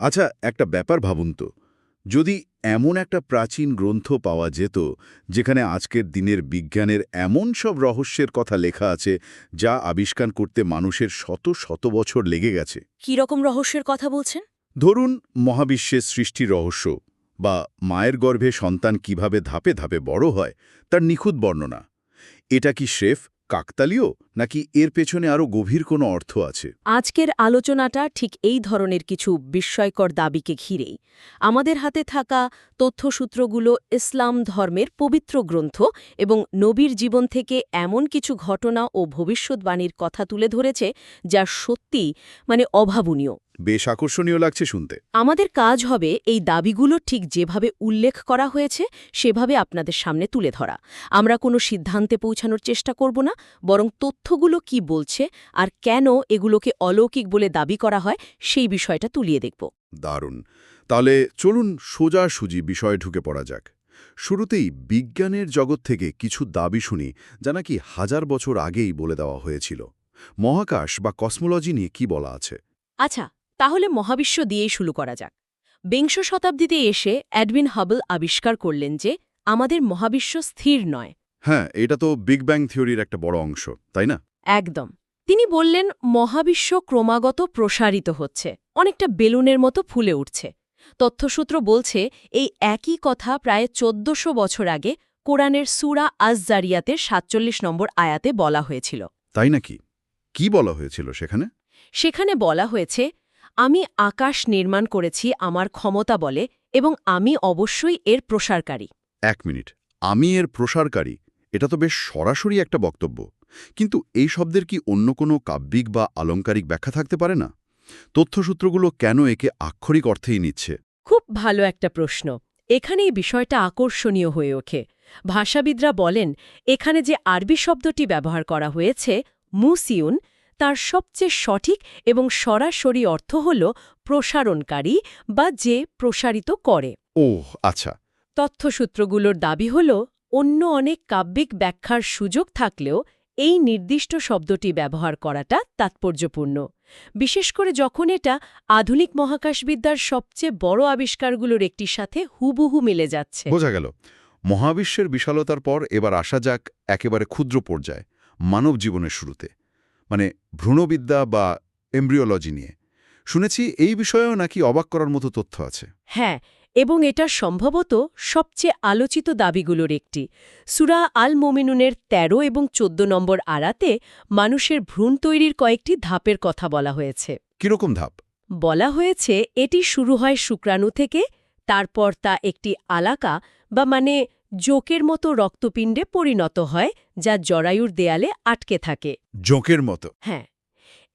আচ্ছা একটা ব্যাপার ভাবুন তো। যদি এমন একটা প্রাচীন গ্রন্থ পাওয়া যেত যেখানে আজকের দিনের বিজ্ঞানের এমন সব রহস্যের কথা লেখা আছে যা আবিষ্কার করতে মানুষের শত শত বছর লেগে গেছে। কি রকম রহস্যের কথা বলছেন? ধরুন মহাবিশ্বের সৃষ্টি রহস্য বা মায়ের গর্ভে সন্তান কীভাবে ধাপে ধাপে বড় হয় তার নিখুঁত বর্ণনা। এটা কি স্রেফ কাকতালীয়, নাকি এর পেছনে আরও গভীর কোনো অর্থ আছে? আজকের আলোচনাটা ঠিক এই ধরনের কিছু বিস্ময়কর দাবিকে ঘিরেই। আমাদের হাতে থাকা তথ্যসূত্রগুলো ইসলাম ধর্মের পবিত্র গ্রন্থ এবং নবীর জীবন থেকে এমন কিছু ঘটনা ও ভবিষ্যৎবাণীর কথা তুলে ধরেছে যা সত্যি মানে অভাবনীয়। বেশ আকর্ষণীয় লাগছে শুনতে। আমাদের কাজ হবে এই দাবিগুলো ঠিক যেভাবে উল্লেখ করা হয়েছে সেভাবে আপনাদের সামনে তুলে ধরা। আমরা কোনো সিদ্ধান্তে পৌঁছানোর চেষ্টা করব না বরং তথ্যগুলো কি বলছে আর কেন এগুলোকে অলৌকিক বলে দাবি করা হয় সেই বিষয়টা তুলিয়ে দেখব। দারুণ। তাহলে চলুন সোজাসুজি বিষয়ে ঢুকে পড়া যাক। শুরুতেই বিজ্ঞানের জগৎ থেকে কিছু দাবি শুনি যা নাকি হাজার বছর আগেই বলে দেওয়া হয়েছিল। মহাকাশ বা কসমোলজি নিয়ে কি বলা আছে? আচ্ছা তাহলে মহাবিশ্ব দিয়েই শুরু করা যাক। বিংশ শতাব্দীতে এসে অ্যাডবিন হাবল আবিষ্কার করলেন যে আমাদের মহাবিশ্ব স্থির নয়। হ্যাঁ এটা তো বিগ ব্যাং থিওরির একটা বড় অংশ তাই না? একদম। তিনি বললেন মহাবিশ্ব ক্রমাগত প্রসারিত হচ্ছে অনেকটা বেলুনের মতো ফুলে উঠছে। তথ্যসূত্র বলছে এই একই কথা প্রায় চোদ্দশো বছর আগে কোরআনের সুরা আজজারিয়াতের সাতচল্লিশ নম্বর আয়াতে বলা হয়েছিল। তাই নাকি? কি বলা হয়েছিল সেখানে? সেখানে বলা হয়েছে আমি আকাশ নির্মাণ করেছি আমার ক্ষমতা বলে এবং আমি অবশ্যই এর প্রসারকারী। এক মিনিট। আমি এর প্রসারকারী? এটা তো বেশ সরাসরি একটা বক্তব্য। কিন্তু এই শব্দের কি অন্য কোনো কাব্যিক বা আলংকারিক ব্যাখ্যা থাকতে পারে না? তথ্যসূত্রগুলো কেন একে আক্ষরিক অর্থেই নিচ্ছে? খুব ভালো একটা প্রশ্ন। এখানেই বিষয়টা আকর্ষণীয় হয়ে ওঠে। ভাষাবিদরা বলেন এখানে যে আরবি শব্দটি ব্যবহার করা হয়েছে মুসিউন তার সবচেয়ে সঠিক এবং সরাসরি অর্থ হল প্রসারণকারী বা যে প্রসারিত করে। ওহ আচ্ছা। তথ্যসূত্রগুলোর দাবি হল অন্য অনেক কাব্যিক ব্যাখ্যার সুযোগ থাকলেও এই নির্দিষ্ট শব্দটি ব্যবহার করাটা তাৎপর্যপূর্ণ। বিশেষ করে যখন এটা আধুনিক মহাকাশবিদ্যার সবচেয়ে বড় আবিষ্কারগুলোর একটির সাথে হুবহু মিলে যাচ্ছে। বোঝা গেল। মহাবিশ্বের বিশালতার পর এবার আসা যাক একেবারে ক্ষুদ্র পর্যায়ে মানব জীবনের শুরুতে। মানে ভ্রূণবিদ্যা বা এমব্রিওলজি নিয়ে। শুনেছি এই বিষয়েও নাকি অবাক করার মতো তথ্য আছে। হ্যাঁ এবং এটা সম্ভবত সবচেয়ে আলোচিত দাবিগুলোর একটি। সুরা আল মোমিনুনের ১৩ এবং ১৪ নম্বর আড়াতে মানুষের ভ্রূণ তৈরির কয়েকটি ধাপের কথা বলা হয়েছে। কীরকম ধাপ? বলা হয়েছে এটি শুরু হয় শুক্রাণু থেকে তারপর তা একটি আলাকা বা মানে জোকের মতো রক্তপিণ্ডে পরিণত হয় যা জরায়ুর দেয়ালে আটকে থাকে। জোঁকের মতো? হ্যাঁ।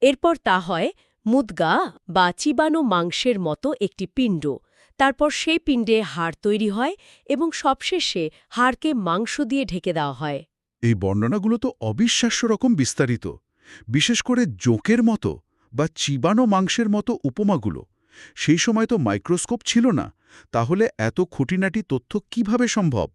এরপর তা হয় মুদগা বা চিবানো মাংসের মতো একটি পিণ্ড। তারপর সেই পিণ্ডে হাড় তৈরি হয় এবং সবশেষে হাড়কে মাংস দিয়ে ঢেকে দেওয়া হয়। এই বর্ণনাগুলো তো অবিশ্বাস্য রকম বিস্তারিত। বিশেষ করে জোঁকের মতো বা চিবানো মাংসের মতো উপমাগুলো। সেই সময় তো মাইক্রোস্কোপ ছিল না। তাহলে এত খুঁটিনাটি তথ্য কীভাবে সম্ভব?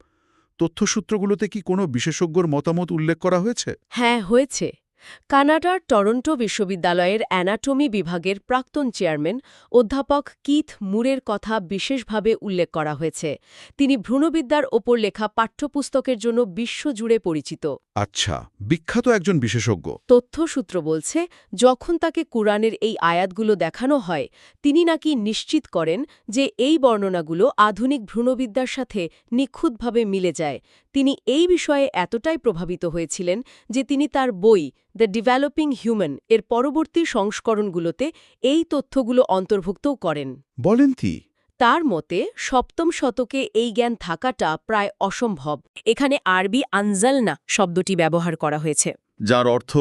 তথ্যসূত্রগুলোতে কি কোনো বিশেষজ্ঞর মতামত উল্লেখ করা হয়েছে? হ্যাঁ হয়েছে। কানাডার টরন্টো বিশ্ববিদ্যালয়ের অ্যানাটমি বিভাগের প্রাক্তন চেয়ারম্যান অধ্যাপক কিথ মুরের কথা বিশেষভাবে উল্লেখ করা হয়েছে। তিনি ভ্রূণবিদ্যার ওপর লেখা পাঠ্যপুস্তকের জন্য বিশ্বজুড়ে পরিচিত। আচ্ছা বিখ্যাত একজন বিশেষজ্ঞ। তথ্যসূত্র বলছে যখন তাকে কুরআনের এই আয়াতগুলো দেখানো হয় তিনি নাকি নিশ্চিত করেন যে এই বর্ণনাগুলো আধুনিক ভ্রূণবিদ্যার সাথে নিখুঁতভাবে মিলে যায়। তিনি এই বিষয়ে এতটাই প্রভাবিত হয়েছিলেন যে তিনি তার বই দ্য ডেভেলপিং হিউম্যান এর পরবর্তী সংস্করণগুলোতে এই তথ্যগুলো অন্তর্ভুক্তও করেন। বলেন কি? তার মতে সপ্তম শতকে এই জ্ঞান থাকাটা প্রায় অসম্ভব। এখানে আরবি আনজালনা শব্দটি ব্যবহার করা হয়েছে। যার অর্থ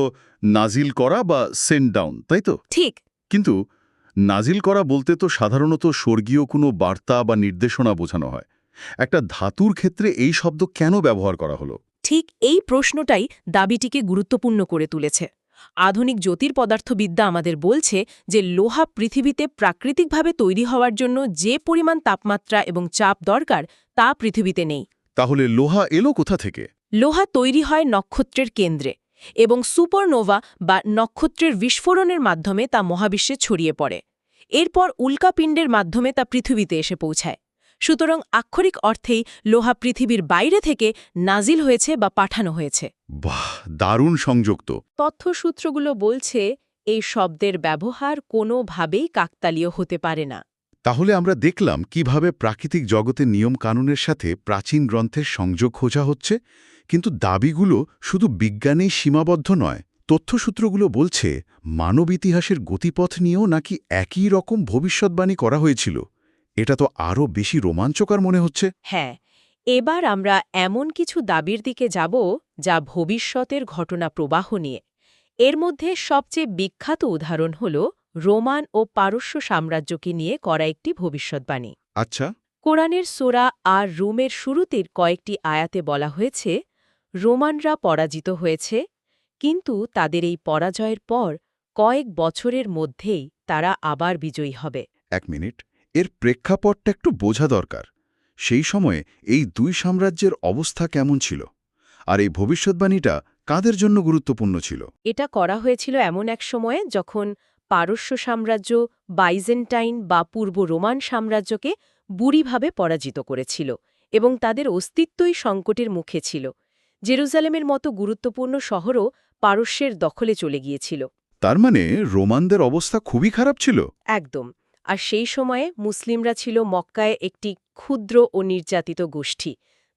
নাজিল করা বা সেন্ড ডাউন তাই তো? ঠিক। কিন্তু নাজিল করা বলতে তো সাধারণত স্বর্গীয় কোনো বার্তা বা নির্দেশনা বোঝানো হয়। একটা ধাতুর ক্ষেত্রে এই শব্দ কেন ব্যবহার করা হলো? ঠিক এই প্রশ্নটাই দাবিটিকে গুরুত্বপূর্ণ করে তুলেছে। আধুনিক জ্যোতির্পদার্থবিদ্যা আমাদের বলছে যে লোহা পৃথিবীতে প্রাকৃতিকভাবে তৈরি হওয়ার জন্য যে পরিমাণ তাপমাত্রা এবং চাপ দরকার তা পৃথিবীতে নেই। তাহলে লোহা এলো কোথা থেকে? লোহা তৈরি হয় নক্ষত্রের কেন্দ্রে এবং সুপারনোভা বা নক্ষত্রের বিস্ফোরণের মাধ্যমে তা মহাবিশ্বে ছড়িয়ে পড়ে। এরপর উল্কাপিণ্ডের মাধ্যমে তা পৃথিবীতে এসে পৌঁছায়। সুতরাং আক্ষরিক অর্থেই লোহা পৃথিবীর বাইরে থেকে নাজিল হয়েছে বা পাঠানো হয়েছে। বাহ দারুণ সংযুক্ত। তথ্যসূত্রগুলো বলছে এই শব্দের ব্যবহার কোনোভাবেই কাকতালীয় হতে পারে না। তাহলে আমরা দেখলাম কীভাবে প্রাকৃতিক জগতের নিয়ম কানুনের সাথে প্রাচীন গ্রন্থের সংযোগ খোঁজা হচ্ছে কিন্তু দাবিগুলো শুধু বিজ্ঞানেই সীমাবদ্ধ নয়। তথ্যসূত্রগুলো বলছে মানব ইতিহাসের গতিপথ নিয়েও নাকি একই রকম ভবিষ্যৎবাণী করা হয়েছিল। এটা তো আরও বেশি রোমাঞ্চকর মনে হচ্ছে। হ্যাঁ এবার আমরা এমন কিছু দাবির দিকে যাব যা ভবিষ্যতের ঘটনা প্রবাহ নিয়ে। এর মধ্যে সবচেয়ে বিখ্যাত উদাহরণ হল রোমান ও পারস্য সাম্রাজ্যকে নিয়ে করা একটি ভবিষ্যৎবাণী। আচ্ছা। কোরআনের সোরা আর রোমের শুরুতের কয়েকটি আয়াতে বলা হয়েছে রোমানরা পরাজিত হয়েছে কিন্তু তাদের এই পরাজয়ের পর কয়েক বছরের মধ্যেই তারা আবার বিজয়ী হবে। এক মিনিট। এর প্রেক্ষাপটটা একটু বোঝা দরকার। সেই সময়ে এই দুই সাম্রাজ্যের অবস্থা কেমন ছিল? আর এই ভবিষ্যৎবাণীটা কাদের জন্য গুরুত্বপূর্ণ ছিল? এটা করা হয়েছিল এমন এক সময়ে যখন পারস্য সাম্রাজ্য বাইজেন্টাইন বা পূর্ব রোমান সাম্রাজ্যকে বুড়িভাবে পরাজিত করেছিল এবং তাদের অস্তিত্বই সংকটের মুখে ছিল। জেরুজালেমের মতো গুরুত্বপূর্ণ শহরও পারস্যের দখলে চলে গিয়েছিল। তার মানে রোমানদের অবস্থা খুবই খারাপ ছিল? একদম। আর সেই সময়ে মুসলিমরা ছিল মক্কায় একটি ক্ষুদ্র ও নির্যাতিত গোষ্ঠী।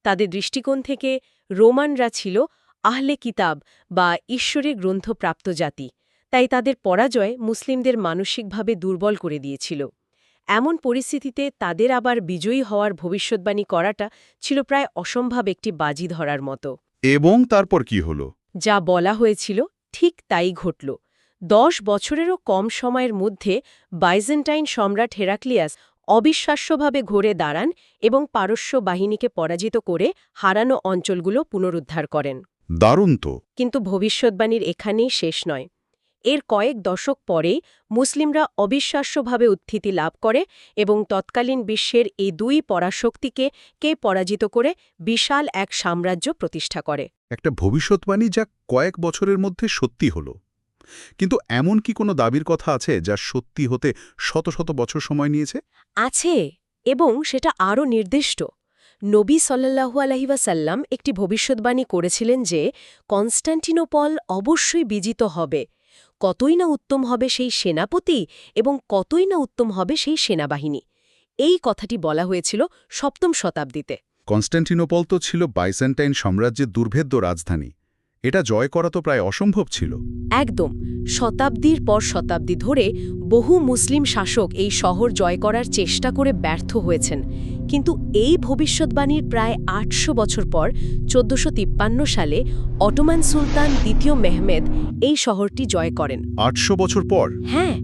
তাদের দৃষ্টিকোণ থেকে রোমানরা ছিল আহলে কিতাব বা ঈশ্বরের গ্রন্থপ্রাপ্ত জাতি তাই তাদের পরাজয় মুসলিমদের মানসিকভাবে দুর্বল করে দিয়েছিল। এমন পরিস্থিতিতে তাদের আবার বিজয়ী হওয়ার ভবিষ্যৎবাণী করাটা ছিল প্রায় অসম্ভব একটি বাজি ধরার মতো। এবং তারপর কি হলো? যা বলা হয়েছিল ঠিক তাই ঘটল। দশ বছরেরও কম সময়ের মধ্যে বাইজেন্টাইন সম্রাট হেরাক্লিয়াস অবিশ্বাস্যভাবে ঘুরে দাঁড়ান এবং পারস্য বাহিনীকে পরাজিত করে হারানো অঞ্চলগুলো পুনরুদ্ধার করেন। দারুণ তো। কিন্তু ভবিষ্যৎবাণীর এখানেই শেষ নয়। এর কয়েক দশক পরেই মুসলিমরা অবিশ্বাস্যভাবে উত্থিতি লাভ করে এবং তৎকালীন বিশ্বের এই দুই পরাশক্তিকে কে পরাজিত করে বিশাল এক সাম্রাজ্য প্রতিষ্ঠা করে। একটা ভবিষ্যৎবাণী যা কয়েক বছরের মধ্যে সত্যি হলো। কিন্তু এমন কি কোনো দাবির কথা আছে যা সত্যি হতে শত শত বছর সময় নিয়েছে? আছে এবং সেটা আরও নির্দিষ্ট। নবী সাল্লাহু আলহিবাসাল্লাম একটি ভবিষ্যৎবাণী করেছিলেন যে কনস্ট্যান্টিনোপল অবশ্যই বিজিত হবে। কতই না উত্তম হবে সেই সেনাপতি এবং কতই না উত্তম হবে সেই সেনাবাহিনী। এই কথাটি বলা হয়েছিল সপ্তম শতাব্দীতে। কনস্ট্যান্টিনোপল তো ছিল বাইসেন্টাইন সাম্রাজ্যের দুর্ভেদ্য রাজধানী। এটা জয় করা তো প্রায় অসম্ভব ছিল। একদম। শতাব্দীর পর শতাব্দী ধরে বহু মুসলিম শাসক এই শহর জয় করার চেষ্টা করে ব্যর্থ হয়েছেন। কিন্তু এই ভবিষ্যৎবাণীর প্রায় আটশো বছর পর চোদ্দশো সালে অটোমান সুলতান দ্বিতীয় মেহমেদ এই শহরটি জয় করেন। আটশো বছর পর? হ্যাঁ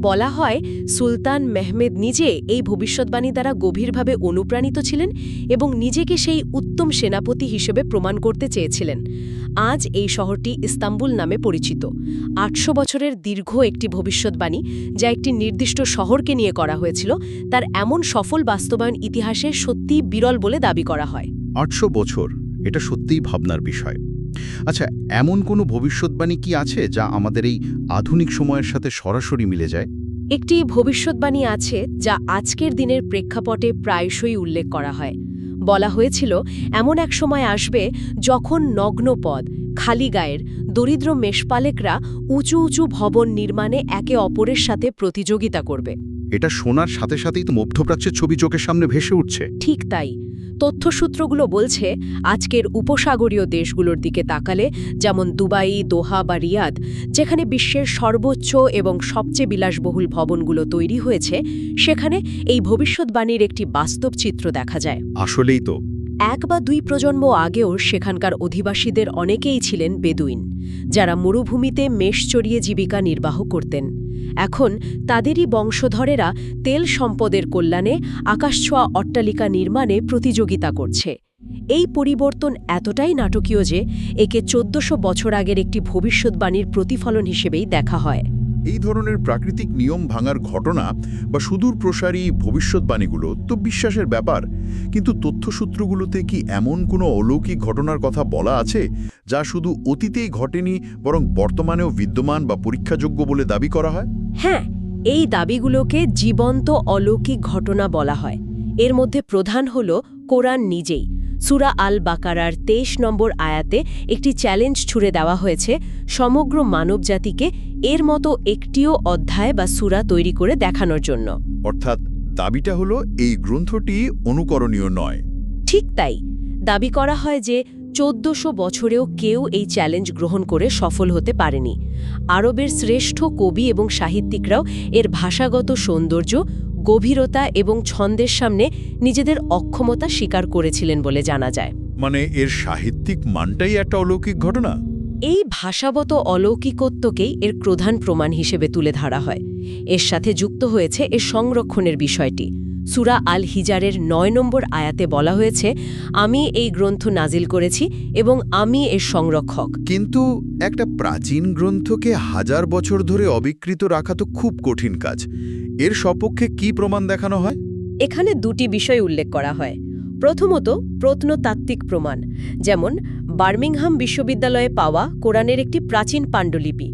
বলা হয় সুলতান মেহমেদ নিজে এই ভবিষ্যৎবাণী দ্বারা গভীরভাবে অনুপ্রাণিত ছিলেন এবং নিজেকে সেই উত্তম সেনাপতি হিসেবে প্রমাণ করতে চেয়েছিলেন। আজ এই শহরটি ইস্তাম্বুল নামে পরিচিত। আটশো বছরের দীর্ঘ একটি ভবিষ্যৎবাণী যা একটি নির্দিষ্ট শহরকে নিয়ে করা হয়েছিল তার এমন সফল বাস্তবায়ন ইতিহাসে সত্যিই বিরল বলে দাবি করা হয়। আটশো বছর এটা সত্যিই ভাবনার বিষয়। আচ্ছা এমন কোনো ভবিষ্যৎবাণী কি আছে যা আমাদের এই আধুনিক সময়ের সাথে সরাসরি মিলে যায়? একটি ভবিষ্যৎবাণী আছে যা আজকের দিনের প্রেক্ষাপটে প্রায়শই উল্লেখ করা হয়। বলা হয়েছিল এমন এক সময় আসবে যখন নগ্নপদ খালি গায়ের দরিদ্র মেষপালেকরা উঁচু উঁচু ভবন নির্মাণে একে অপরের সাথে প্রতিযোগিতা করবে। এটা শোনার সাথে সাথেই তো মধ্যপ্রাচ্যের ছবি চোখের সামনে ভেসে উঠছে। ঠিক তাই। তথ্যসূত্রগুলো বলছে আজকের উপসাগরীয় দেশগুলোর দিকে তাকালে যেমন দুবাই দোহা বা রিয়াদ যেখানে বিশ্বের সর্বোচ্চ এবং সবচেয়ে বিলাসবহুল ভবনগুলো তৈরি হয়েছে সেখানে এই ভবিষ্যৎবাণীর একটি বাস্তব চিত্র দেখা যায়। আসলেই তো। এক বা দুই প্রজন্ম আগেও সেখানকার অধিবাসীদের অনেকেই ছিলেন বেদুইন যারা মরুভূমিতে মেষ চড়িয়ে জীবিকা নির্বাহ করতেন। এখন তাদেরই বংশধরেরা তেল সম্পদের কল্যাণে আকাশছোঁয়া অট্টালিকা নির্মাণে প্রতিযোগিতা করছে। এই পরিবর্তন এতটাই নাটকীয় যে একে চোদ্দশো বছর আগের একটি ভবিষ্যৎবাণীর প্রতিফলন হিসেবেই দেখা হয়। এই ধরনের প্রাকৃতিক নিয়ম ভাঙার ঘটনা বা সুদূর প্রসারী ভবিষ্যৎবাণীগুলো তো বিশ্বাসের ব্যাপার। কিন্তু তথ্যসূত্রগুলোতে কি এমন কোনো অলৌকিক ঘটনার কথা বলা আছে, যা শুধু অতীতেই ঘটেনি, বরং বর্তমানেও বিদ্যমান বা পরীক্ষাযোগ্য বলে দাবি করা হয়? হ্যাঁ এই দাবিগুলোকে জীবন্ত অলৌকিক ঘটনা বলা হয়। এর মধ্যে প্রধান হল কোরআন নিজেই। সুরা আল বাকারার তেইশ নম্বর আয়াতে একটি চ্যালেঞ্জ ছুড়ে দেওয়া হয়েছে সমগ্র মানবজাতিকে এর মতো একটিও অধ্যায় বা সুরা তৈরি করে দেখানোর জন্য। অর্থাৎ দাবিটা হলো এই গ্রন্থটি অনুকরণীয় নয়। ঠিক তাই দাবি করা হয় যে চোদ্দশো বছরেও কেউ এই চ্যালেঞ্জ গ্রহণ করে সফল হতে পারেনি। আরবের শ্রেষ্ঠ কবি এবং সাহিত্যিকরাও এর ভাষাগত সৌন্দর্য গভীরতা এবং ছন্দের সামনে নিজেদের অক্ষমতা স্বীকার করেছিলেন বলে জানা যায়। মানে এর সাহিত্যিক মানটাই একটা অলৌকিক ঘটনা? এই ভাষাগত অলৌকিকত্বকেই এর প্রধান প্রমাণ হিসেবে তুলে ধরা হয়। এর সাথে যুক্ত হয়েছে এর সংরক্ষণের বিষয়টি। সুরা আল হিজারের নয় নম্বর আয়াতে বলা হয়েছে আমি এই গ্রন্থ নাজিল করেছি এবং আমি এর সংরক্ষক। কিন্তু একটা প্রাচীন গ্রন্থকে হাজার বছর ধরে অবিকৃত রাখা তো খুব কঠিন কাজ। এর সপক্ষে কি প্রমাণ দেখানো হয়? এখানে দুটি বিষয় উল্লেখ করা হয়। প্রথমত প্রত্নতাত্ত্বিক প্রমাণ যেমন বার্মিংহাম বিশ্ববিদ্যালয়ে পাওয়া কোরআনের একটি প্রাচীন পাণ্ডুলিপি।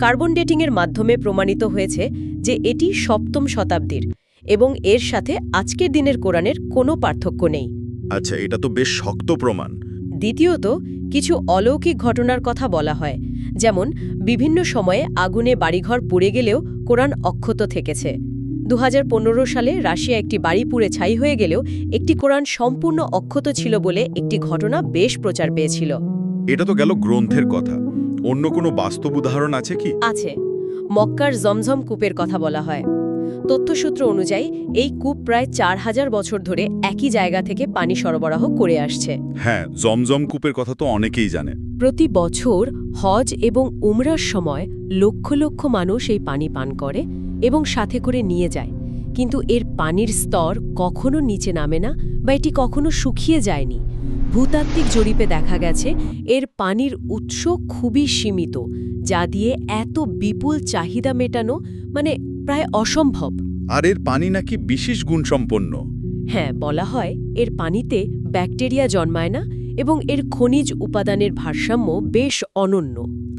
কার্বন ডেটিংয়ের মাধ্যমে প্রমাণিত হয়েছে যে এটি সপ্তম শতাব্দীর। এবং এর সাথে আজকের দিনের কোরআনের কোনো পার্থক্য নেই। আচ্ছা এটা তো বেশ শক্ত প্রমাণ। দ্বিতীয়ত কিছু অলৌকিক ঘটনার কথা বলা হয় যেমন বিভিন্ন সময়ে আগুনে বাড়িঘর পুড়ে গেলেও কোরআন অক্ষত থেকেছে। দু হাজার পনেরো সালে রাশিয়া একটি বাড়ি পুড়ে ছাই হয়ে গেলেও একটি কোরআন সম্পূর্ণ অক্ষত ছিল বলে একটি ঘটনা বেশ প্রচার পেয়েছিল। এটা তো গেল গ্রন্থের কথা। অন্য কোনো বাস্তব উদাহরণ আছে কি? আছে। মক্কার জমঝম কূপের কথা বলা হয়। তথ্যসূত্র অনুযায়ী এই কূপ প্রায় চার হাজার বছর ধরে একই জায়গা থেকে পানি সরবরাহ করে আসছে। হ্যাঁ জমজম কূপের কথা তো অনেকেই জানে। প্রতি বছর হজ এবং উমরার সময় লক্ষ লক্ষ মানুষ এই পানি পান করে এবং সাথে করে নিয়ে যায়। কিন্তু এর পানির স্তর কখনো নিচে নামে না বা এটি কখনো শুকিয়ে যায়নি। ভূতাত্ত্বিক জরিপে দেখা গেছে এর পানির উৎস খুবই সীমিত যা দিয়ে এত বিপুল চাহিদা মেটানো মানে প্রায় অসম্ভব। আর এর পানি নাকি বিশেষ গুণসম্পন্ন। হ্যাঁ বলা হয় এর পানিতে ব্যাকটেরিয়া জন্মায় না এবং এর খনিজ উপাদানের ভারসাম্য বেশ অনন্য।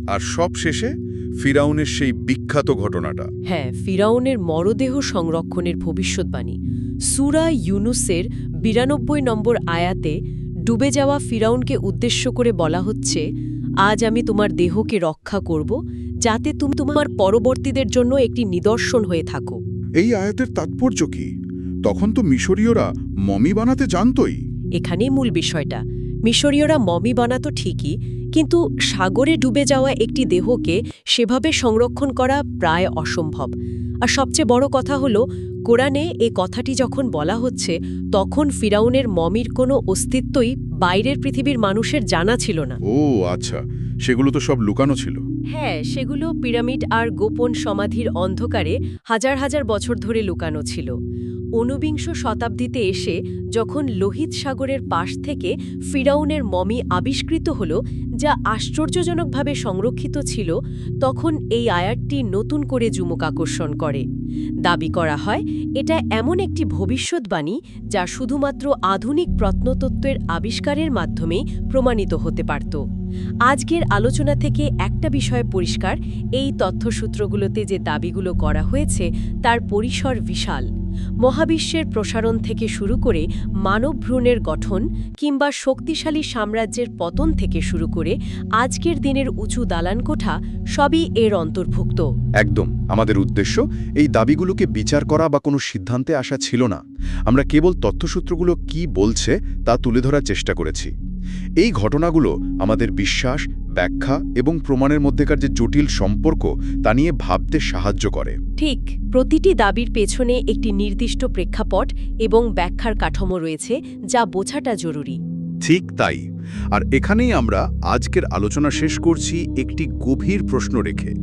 আর সব শেষে ফিরাউনের সেই বিখ্যাত ঘটনাটা। হ্যাঁ ফিরাউনের মরদেহ সংরক্ষণের ভবিষ্যৎবাণী। সুরা ইউনুসের বিরানব্বই নম্বর আয়াতে ডুবে যাওয়া ফিরাউনকে উদ্দেশ্য করে বলা হচ্ছে আজ আমি তোমার দেহকে রক্ষা করব যাতে তুমি তোমার পরবর্তীদের জন্য একটি নিদর্শন হয়ে থাকো। এই আয়াতের তাৎপর্য কি? তখন তো মিশরীয়রা মমি বানাতে জানতই। এখানেই মূল বিষয়টা। মিশরীয়রা মমি বানাতো ঠিকই কিন্তু সাগরে ডুবে যাওয়া একটি দেহকে সেভাবে সংরক্ষণ করা প্রায় অসম্ভব। আর সবচেয়ে বড় কথা হলো কোরআনে এ কথাটি যখন বলা হচ্ছে তখন ফিরাউনের মমির কোনো অস্তিত্বই বাইরের পৃথিবীর মানুষের জানা ছিল না। ও আচ্ছা সেগুলো তো সব লুকানো ছিল। হ্যাঁ সেগুলো পিরামিড আর গোপন সমাধির অন্ধকারে হাজার হাজার বছর ধরে লুকানো ছিল। ঊনবিংশ শতাব্দীতে এসে যখন লোহিত সাগরের পাশ থেকে ফিরাউনের মমি আবিষ্কৃত হল, যা আশ্চর্যজনকভাবে সংরক্ষিত ছিল, তখন এই আয়াতটি নতুন করে যুমক আকর্ষণ করে। দাবি করা হয়, এটা এমন একটি ভবিষ্যৎবাণী যা শুধুমাত্র আধুনিক প্রত্নতত্ত্বের আবিষ্কারের মাধ্যমেই প্রমাণিত হতে পারত। আজকের আলোচনা থেকে একটা বিষয় পরিষ্কার, এই তথ্যসূত্রগুলোতে যে দাবিগুলো করা হয়েছে, তার পরিসর বিশাল। মহাবিশ্বের প্রসারণ থেকে শুরু করে মানব ভ্রূণের গঠন কিংবা শক্তিশালী সাম্রাজ্যের পতন থেকে শুরু করে আজকের দিনের উঁচু দালানকোঠা সবই এর অন্তর্ভুক্ত। একদম, আমাদের উদ্দেশ্য এই দাবিগুলোকে বিচার করা বা কোনো সিদ্ধান্তে আসা ছিল না। আমরা কেবল তথ্যসূত্রগুলো কি বলছে তা তুলে ধরার চেষ্টা করেছি। এই ঘটনাগুলো আমাদের বিশ্বাস ব্যাখ্যা এবং প্রমাণের মধ্যেকার যে জটিল সম্পর্ক তা নিয়ে ভাবতে সাহায্য করে। ঠিক প্রতিটি দাবির পেছনে একটি নির্দিষ্ট প্রেক্ষাপট এবং ব্যাখ্যার কাঠামো রয়েছে যা বোঝাটা জরুরি। ঠিক তাই। আর এখানেই আমরা আজকের আলোচনা শেষ করছি একটি গভীর প্রশ্ন রেখে।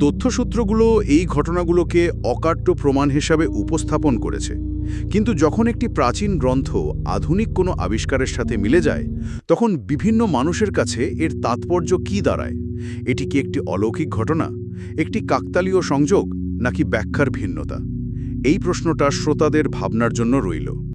তথ্যসূত্রগুলো এই ঘটনাগুলোকে অকাট্য প্রমাণ হিসাবে উপস্থাপন করেছে। কিন্তু যখন একটি প্রাচীন গ্রন্থ আধুনিক কোনো আবিষ্কারের সাথে মিলে যায়, তখন বিভিন্ন মানুষের কাছে এর তাৎপর্য কি দাঁড়ায়? এটি কি একটি অলৌকিক ঘটনা? একটি কাকতালীয় সংযোগ? নাকি ব্যাখ্যার ভিন্নতা? এই প্রশ্নটা শ্রোতাদের ভাবনার জন্য রইল।